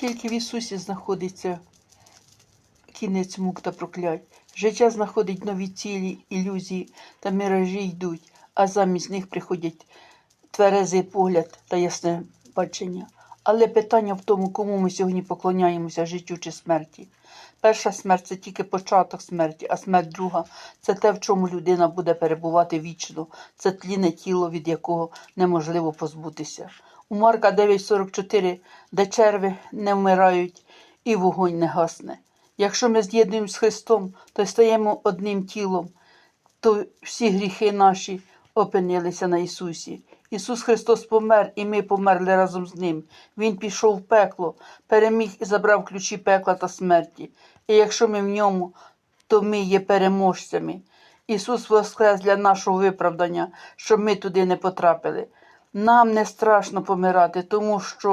Тільки в Ісусі знаходиться кінець мук та проклять. Життя знаходить нові цілі, ілюзії та міражі йдуть, а замість них приходять тверезий погляд та ясне бачення. Але питання в тому, кому ми сьогодні поклоняємося життю чи смерті. Перша смерть це тільки початок смерті, а смерть друга це те, в чому людина буде перебувати вічно. Це тліне тіло, від якого неможливо позбутися. У Марка 9,44, де черви не вмирають і вогонь не гасне. Якщо ми з'єднуємося з Христом, то стаємо одним тілом, то всі гріхи наші опинилися на Ісусі. Ісус Христос помер, і ми померли разом з Ним. Він пішов в пекло, переміг і забрав ключі пекла та смерті. І якщо ми в ньому, то ми є переможцями. Ісус воскрес для нашого виправдання, щоб ми туди не потрапили. Нам не страшно помирати, тому що